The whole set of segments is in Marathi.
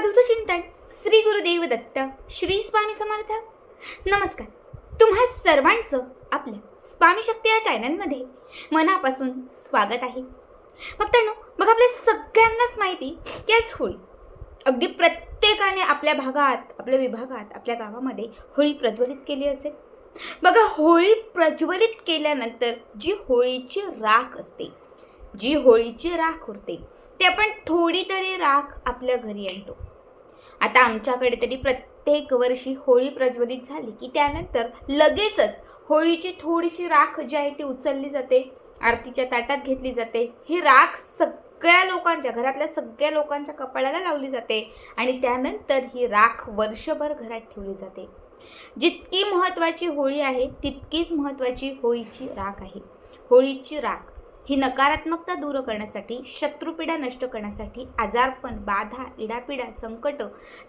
अवधूत चिंतन श्री गुरुदेव दत्त श्री स्वामी समर्थ. नमस्कार. तुम्हा सर्वांचं आपल्या स्वामी शक्ती या चॅनलमध्ये मनापासून स्वागत आहे. मित्रांनो मग आपल्या सगळ्यांनाच माहिती की आज होळी. अगदी प्रत्येकाने आपल्या भागात आपल्या विभागात आपल्या गावामध्ये होळी प्रज्वलित केली असेल. बघा होळी प्रज्वलित केल्यानंतर जी होळीची राख असते जी होळीची राख उरते ते आपण थोडी तरी राख आपल्या घरी आणतो. आता आमच्याकडे तरी प्रत्येक वर्षी होळी प्रज्वलित झाली की त्यानंतर लगेचच होळीची थोडीशी राख जी आहे ती उचलली जाते आरतीच्या ताटात घेतली जाते. ही राख सगळ्या लोकांच्या घरातल्या सगळ्या लोकांच्या कपाळाला लावली जाते आणि त्यानंतर ही राख वर्षभर घरात ठेवली जाते. जितकी महत्त्वाची होळी आहे तितकीच महत्त्वाची होळीची राख आहे. होळीची राख ही नकारात्मकता दूर करण्यासाठी शत्रुपीडा नष्ट करण्यासाठी आजारपण बाधा इडापिडा संकट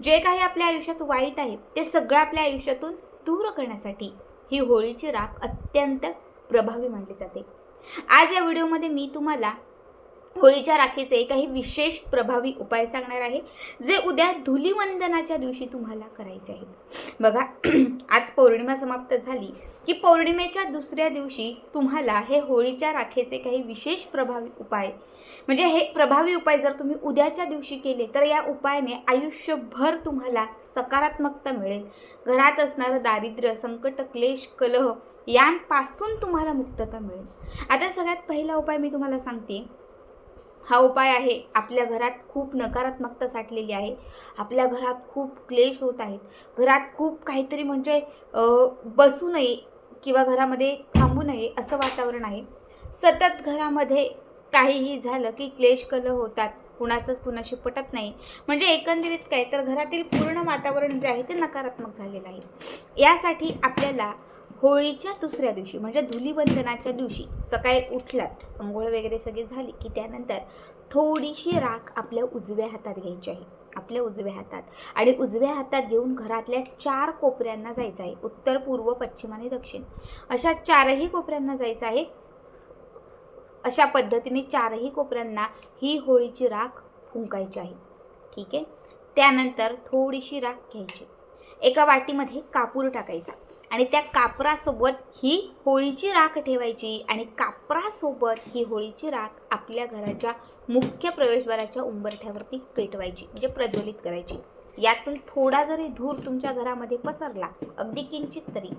जे काही आपल्या आयुष्यात वाईट आहे ते सगळं आपल्या आयुष्यातून दूर करण्यासाठी ही होळीची राख अत्यंत प्रभावी मानली जाते. आज या व्हिडिओमध्ये मी तुम्हाला होळीच्या राखीचे काही विशेष प्रभावी उपाय सांगणार आहे जे उद्या धुलीवंदनाच्या दिवशी तुम्हाला करायचे आहेत. बघा आज पौर्णिमा समाप्त झाली की पौर्णिमेच्या दुसऱ्या दिवशी तुम्हाला हे होळीच्या राखेचे काही विशेष प्रभावी उपाय म्हणजे हे प्रभावी उपाय जर तुम्ही उद्याच्या दिवशी केले तर या उपायाने आयुष्यभर तुम्हाला सकारात्मकता मिळेल. घरात असणारं दारिद्र्य संकट क्लेश कलह यांपासून तुम्हाला मुक्तता मिळेल. आता सगळ्यात पहिला उपाय मी तुम्हाला सांगते हा उपाय आहे. आपल्या घरात खूप नकारात्मकता साठलेली आहे. आपल्या घरात खूप क्लेश होत आहेत. घरात खूप काहीतरी म्हणजे बसू नये किंवा घरामध्ये थांबू नये असं वातावरण आहे. सतत घरामध्ये काहीही झालं की क्लेश कलह होतात. कुणाचंच कुणाशी पटत नाही. म्हणजे एकंदरीत काय? तर घरातील पूर्ण वातावरण जे आहे ते नकारात्मक झालेलं आहे. यासाठी आपल्याला होळीच्या दुसऱ्या दिवशी म्हणजे धुलीवंदनाच्या दिवशी सकाळी उठलात अंघोळ वगैरे सगळी झाली की त्यानंतर थोडीशी राख आपल्या उजव्या हातात घ्यायची आहे. आपल्या उजव्या हातात. आणि उजव्या हातात घेऊन घरातल्या चार कोपऱ्यांना जायचं आहे. उत्तर पूर्व पश्चिम आणि दक्षिण. अशा चारही कोपऱ्यांना जायचं आहे. अशा पद्धतीने चारही कोपऱ्यांना ही होळीची राख फुंकायची आहे. ठीक आहे? त्यानंतर थोडीशी राख घ्यायची. एका वाटीमध्ये कापूर टाकायचा. आणि त्या कापरासोबत ही होळीची राख ठेवायची आणि कापरासोबत ही होळीची राख आपल्या घराच्या मुख्य प्रवेशद्वाराच्या उंबरठ्यावरती पेटवायची म्हणजे प्रज्वलित करायची. यातून थोडा जरी धूर तुमच्या घरामध्ये पसरला अगदी किंचित तरी.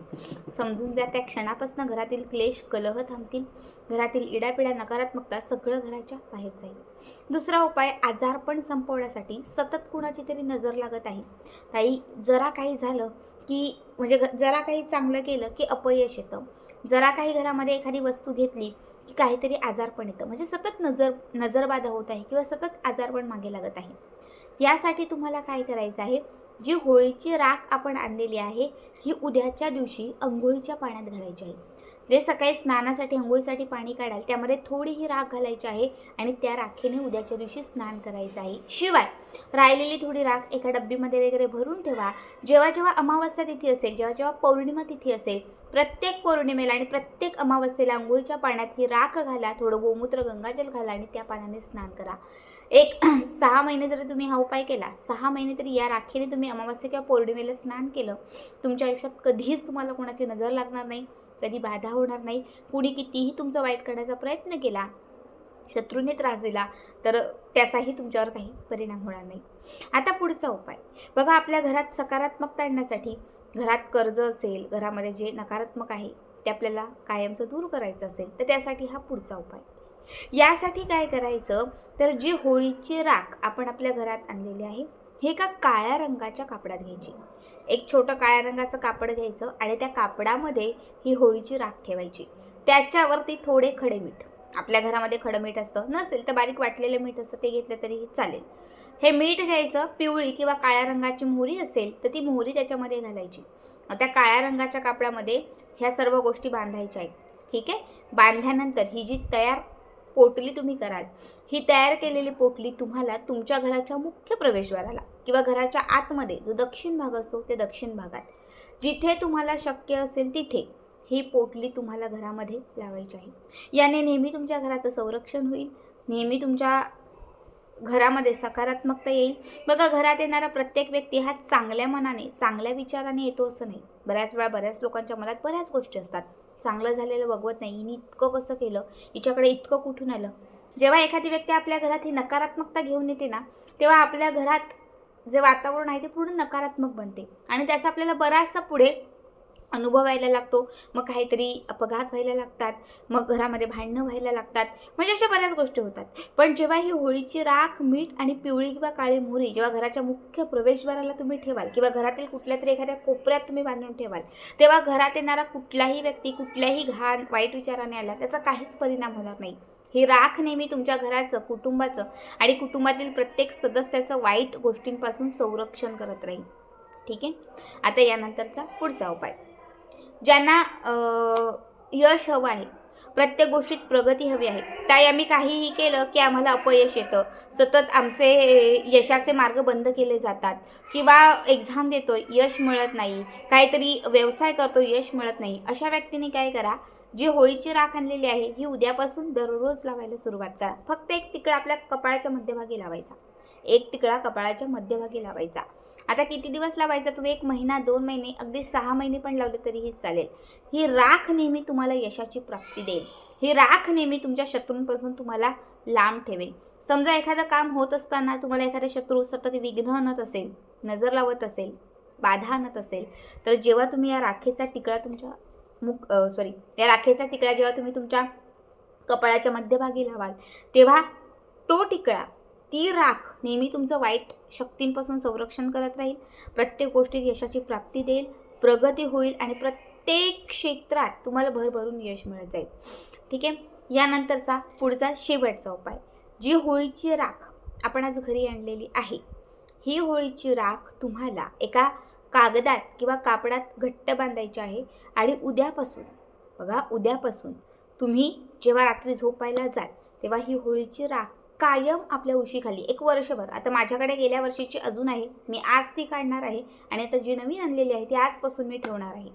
समजून द्या त्या क्षणापासून घरातील क्लेश कलह थांबतील. घरातील इडापिडा नकारात्मकता सगळं घराच्या बाहेर जाईल. दुसरा उपाय आजारपण संपवण्यासाठी सतत कुणाची तरी नजर लागत आहे. ताई जरा काही झालं की म्हणजे घ- जरा काही चांगलं केलं की अपयश येतं. जरा काही घरामध्ये एखादी वस्तू घेतली की काहीतरी आजारपण येतं. म्हणजे सतत नजर नजरबाधा होत आहे किंवा सतत आजारपण मागे लागत आहे. यासाठी तुम्हाला काय करायचं आहे? जी होळीची राख आपण आणलेली आहे ही उद्याच्या दिवशी अंघोळीच्या पाण्यात घालायची आहे. जे सकाळी स्नानासाठी अंघोळीसाठी पाणी काढाल त्यामध्ये थोडी ही राख घालायची आहे आणि त्या राखेने उद्याच्या दिवशी स्नान करायचं आहे. शिवाय राहिलेली थोडी राख एका डब्बीमध्ये वगैरे भरून ठेवा. जेव्हा जेव्हा अमावस्या तिथी असेल जेव्हा जेव्हा पौर्णिमा तिथी असेल प्रत्येक पौर्णिमेला आणि प्रत्येक अमावस्येला अंघोळीच्या पाण्यात ही राख घाला थोडं गोमूत्र गंगाजल घाला आणि त्या पाण्याने स्नान करा. एक सहा महिने जरी तुम्ही हा उपाय केला सहा महिने तरी या राखेने तुम्ही अमावस्या किंवा पौर्णिमेला स्नान केलं तुमच्या आयुष्यात कधीच तुम्हाला कोणाची नजर लागणार नाही. कधी बाधा होणार नाही. कुणी कितीही तुमचं वाईट करण्याचा प्रयत्न केला शत्रूने त्रास दिला तर त्याचाही तुमच्यावर काही परिणाम होणार नाही. आता पुढचा उपाय. बघा आपल्या घरात सकारात्मकता आणण्यासाठी घरात कर्ज असेल घरामध्ये जे नकारात्मक आहे ते आपल्याला कायमचं दूर करायचं असेल तर त्यासाठी हा पुढचा उपाय. यासाठी काय करायचं? तर जी होळीची राख आपण आपल्या घरात आणलेली आहे हे एका काळ्या रंगाच्या कापडात घ्यायची. एक छोटं काळ्या रंगाचं कापड घ्यायचं आणि त्या कापडामध्ये ही होळीची राख ठेवायची. त्याच्यावरती थोडे खडे मीठ. आपल्या घरामध्ये खडं मीठ असतं. नसेल तर बारीक वाटलेलं मीठ असतं ते घेतलं तरीही चालेल. हे मीठ घ्यायचं पिवळी किंवा काळ्या रंगाची मोहरी असेल तर ती मोहरी त्याच्यामध्ये घालायची. त्या काळ्या रंगाच्या कापडामध्ये ह्या सर्व गोष्टी बांधायच्या आहेत. ठीक आहे? बांधल्यानंतर ही जी तयार पोटली तुम्ही कराल ही तयार केलेली पोटली तुम्हाला तुमच्या घराच्या मुख्य प्रवेशद्वाराला किंवा घराच्या आतमध्ये जो दक्षिण भाग असतो ते दक्षिण भागात. जिथे तुम्हाला शक्य असेल तिथे ही पोटली तुम्हाला घरामध्ये लावायची आहे. याने नेहमी तुमच्या घराचं संरक्षण होईल. नेहमी तुमच्या घरामध्ये सकारात्मकता येईल. बघा घरात येणारा प्रत्येक व्यक्ती हा चांगल्या मनाने चांगल्या विचाराने येतो असं नाही. बऱ्याच वेळा बऱ्याच लोकांच्या मनात बऱ्याच गोष्टी असतात. चांगलं झालेलं बघवत नाही. हिने इतकं कसं केलं? हिच्याकडे इतकं कुठून आलं? जेव्हा एखादी व्यक्ती आपल्या घरात ही नकारात्मकता घेऊन येते ना तेव्हा आपल्या घरात जे वातावरण आहे ते पूर्ण नकारात्मक बनते. आणि त्याचा आपल्याला बराचसा पुढे अनुभव व्हायला लागतो. मग काहीतरी अपघात व्हायला लागतात. मग घरामध्ये भांडणं व्हायला लागतात. म्हणजे अशा बऱ्याच गोष्टी होतात. पण जेव्हा ही होळीची राख मीठ आणि पिवळी किंवा काळी मोहरी जेव्हा घराच्या मुख्य प्रवेशद्वाराला तुम्ही ठेवाल किंवा घरातील कुठल्या तरी एखाद्या कोपऱ्यात तुम्ही बांधून ठेवाल तेव्हा घरात येणारा कुठलाही व्यक्ती कुठल्याही घाण वाईट विचाराने आला त्याचा काहीच परिणाम होणार नाही. ही राख नेहमी तुमच्या घराचं कुटुंबाचं आणि कुटुंबातील प्रत्येक सदस्याचं वाईट गोष्टींपासून संरक्षण करत राहील. ठीक आहे? आता यानंतरचा पुढचा उपाय. ज्यांना यश हवं आहे. प्रत्येक गोष्टीत प्रगती हवी आहे. ताई आम्ही काहीही केलं की आम्हाला अपयश येतं. सतत आमचे यशाचे मार्ग बंद केले जातात. किंवा एक्झाम देतो यश मिळत नाही. काहीतरी व्यवसाय करतो यश मिळत नाही. अशा व्यक्तीने काय करा जी होळीची राख आणलेली आहे ही उद्यापासून दररोज लावायला सुरुवात करा. फक्त एक तिकडं आपल्या कपाळाच्या मध्यभागी लावायचा. एक टिकळा कपाळाच्या मध्यभागी लावायचा. आता किती दिवस लावायचा? तुम्ही एक महिना दोन महिने अगदी सहा महिने पण लावले तरीही चालेल. ही राख नेहमी तुम्हाला यशाची प्राप्ती देईल. ही राख नेहमी तुमच्या शत्रूंपासून तुम्हाला लांब ठेवेल. समजा एखादं काम होत असताना तुम्हाला एखादा शत्रू सतत विघ्न आणत असेल नजर लावत असेल बाधा आणत असेल तर जेव्हा तुम्ही या राखेचा टिकळा तुमच्या मुख सॉरी या राखेचा टिकळा जेव्हा तुम्ही तुमच्या कपाळाच्या मध्यभागी लावाल तेव्हा तो टिकळा ती राख नेहमी तुमचं वाईट शक्तींपासून संरक्षण करत राहील. प्रत्येक गोष्टीत यशाची प्राप्ती देईल प्रगती होईल आणि प्रत्येक क्षेत्रात तुम्हाला भरभरून यश मिळत जाईल. ठीक आहे? यानंतरचा पुढचा शेवटचा उपाय. जी होळीची राख आपण आज घरी आणलेली आहे ही होळीची राख तुम्हाला एका कागदात किंवा कापडात घट्ट बांधायची आहे आणि उद्यापासून बघा उद्यापासून तुम्ही जेव्हा रात्री झोपायला जाल तेव्हा ही होळीची राख कायम आपल्या उशीखाली. एक वर्षभर. आता माझ्याकडे गेल्या वर्षीची अजून आहे. मी आज ती काढणार आहे आणि आता जी नवीन आणलेली आहे ती आजपासून मी ठेवणार आहे.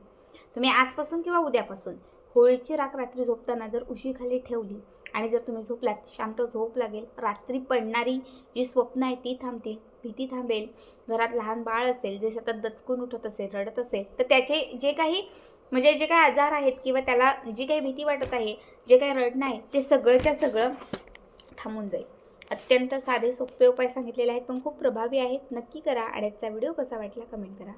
तुम्ही आजपासून किंवा उद्यापासून होळीची राख रात्री झोपताना जर उशीखाली ठेवली आणि जर तुम्ही झोपलात शांत झोप लागेल रात्री पडणारी जी स्वप्न आहे ती थांबतील भीती थांबेल घरात लहान बाळ असेल जे सतत दचकून उठत असेल रडत असेल तर त्याचे जे काही म्हणजे जे काही आजार आहेत किंवा त्याला जी काही भीती वाटत आहे जे काही रडणं आहे ते सगळंच्या सगळं थांबून जाईल. अत्यंत साधे सोपे उपाय सांगितलेले आहेत पण खूप प्रभावी आहेत. नक्की करा आणि आजचा व्हिडिओ कसा वाटला कमेंट करा.